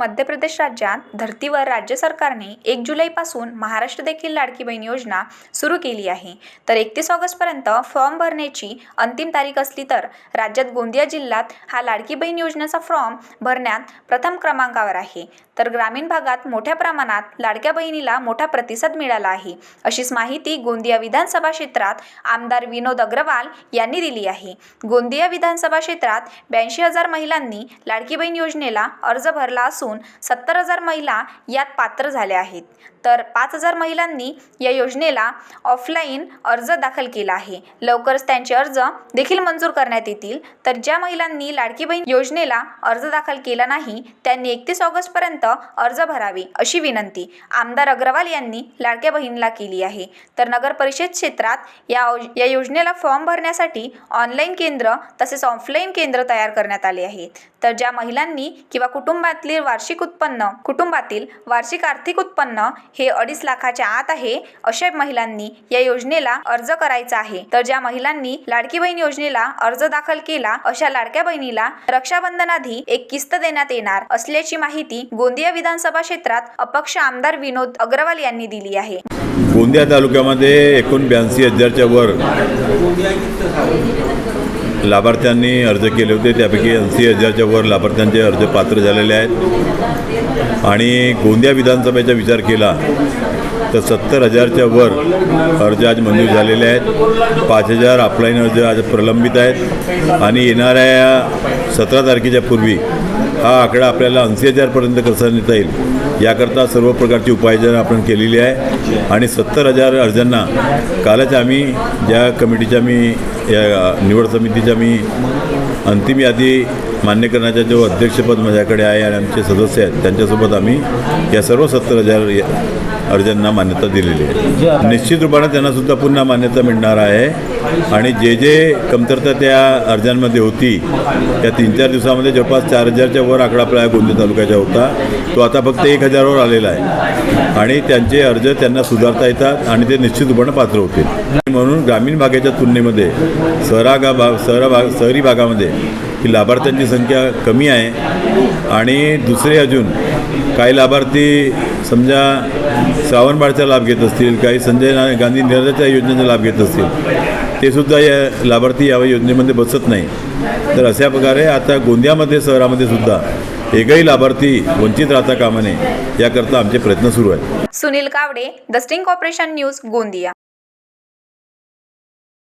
मध्य प्रदेश राज्यात धर्तीवर राज्य सरकारने एक जुलैपासून महाराष्ट्र देखील लाडकी बहीण योजना सुरू केली आहे. तर एकतीस ऑगस्टपर्यंत फॉर्म भरण्याची अंतिम तारीख असली तर राज्यात गोंदिया जिल्ह्यात हा लाडकी बहीण योजनेचा फॉर्म भरण्यात प्रथम क्रमांकावर आहे. तर ग्रामीण भागात मोठ्या प्रमाणात लाडक्या बहिणीला मोठा प्रतिसाद मिळाला आहे. अशीच माहिती गोंदिया विधानसभा क्षेत्रात आमदार विनोद अग्रवाल यांनी दिली आहे. गोंदिया विधानसभा क्षेत्रात ब्याऐंशी हजार महिलांनी लाडकी बहीण योजनेला अर्ज भरला असून सत्तर हजार महिला यात पात्र झाल्या आहेत. तर पाच हजार महिलांनी या योजनेला ऑफलाईन अर्ज दाखल केला आहे. लवकरच त्यांचे अर्ज देखील मंजूर करण्यात येतील. तर ज्या महिलांनी लाडकी बहीण योजनेला अर्ज दाखल केला नाही त्यांनी एकतीस ऑगस्टपर्यंत अर्ज भरावे अशी विनंती आमदार अग्रवाल यांनी लाडक्या बहिणीला केली आहे. तर नगर परिषद क्षेत्रात या या योजनेला फॉर्म भरण्यासाठी ऑनलाईन केंद्र तसेच ऑफलाईन केंद्र तयार करण्यात आले आहेत. तर ज्या महिलांनी किंवा कुटुंबातील वार्षिक उत्पन्न कुटुंबातील वार्षिक आर्थिक उत्पन्न हे अडीच लाखाच्या आत आहे अशा महिलांनी या योजनेला अर्ज करायचा आहे. तर ज्या महिलांनी लाडकी बहीण योजनेला अर्ज दाखल केला अशा लाडक्या बहिणीला रक्षाबंधनाधी एक किस्त देण्यात येणार असल्याची माहिती गोंदिया गोंदिया विधानसभा क्षेत्रात अपक्ष आमदार विनोद अग्रवाल यांनी दिली आहे. गोंदिया तालुक्यामध्ये एकूण ब्याऐंशी हजारच्या वर लाभार्थ्यांनी अर्ज केले होते. त्यापैकी ऐंशी हजारच्या वर लाभार्थ्यांचे अर्ज पात्र झालेले आहेत. आणि गोंदिया विधानसभेचा विचार केला तर सत्तर हजारच्या वर अर्ज आज मंजूर झालेले आहेत. पाच हजार ऑफलाईन अर्ज आज प्रलंबित आहेत. आणि येणाऱ्या सतरा तारखेच्या पूर्वी हा आकडा आपल्याला ऐंशी हजारपर्यंत कसा नेता येईल. याकरता सर्व प्रकारची उपाययोजना आपण केलेली आहे. आणि सत्तर हजार अर्जांना कालच आम्ही ज्या कमिटीच्या मी या निवड समितीच्या मी अंतिम यादी मान्य करण्याचा जो अध्यक्षपद माझ्याकडे आहे आणि आमचे सदस्य आहेत त्यांच्यासोबत आम्ही या सर्व सत्तर हजार या- अर्जांना मान्यता दिलेली आहे. निश्चित रूपाने त्यांनासुद्धा पुन्हा मान्यता मिळणार आहे. आणि जे जे कमतरता त्या अर्जांमध्ये होती त्या तीन चार दिवसामध्ये जवळपास चार हजारच्या वर आकडा आपल्या गोंदिया तालुक्याचा होता. तो आता फक्त एक हजारावर आलेला आहे. आणि त्यांचे अर्ज त्यांना सुधारता येतात आणि ते निश्चित रूपाने पात्र होतील. म्हणून ग्रामीण भागाच्या तुलनेमध्ये शहरागा भाग शहरा भाग शहरी भागामध्ये ही लाभार्थ्यांची संख्या कमी आहे. आणि दुसरे अजून काही लाभार्थी समजा श्रावणबाळचा लाभ घेत असतील काही संजय ना गांधी निराधाच्या योजनेचा लाभ घेत असतील ते सुद्धा या लाभार्थी या योजनेमध्ये बसत नाही. तर अशा प्रकारे आता गोंदियामध्ये शहरामध्ये सुद्धा एकही लाभार्थी वंचित राहता कामा नये याकरता आमचे प्रयत्न सुरू आहेत. Sunil Kawade the sting news Gondia.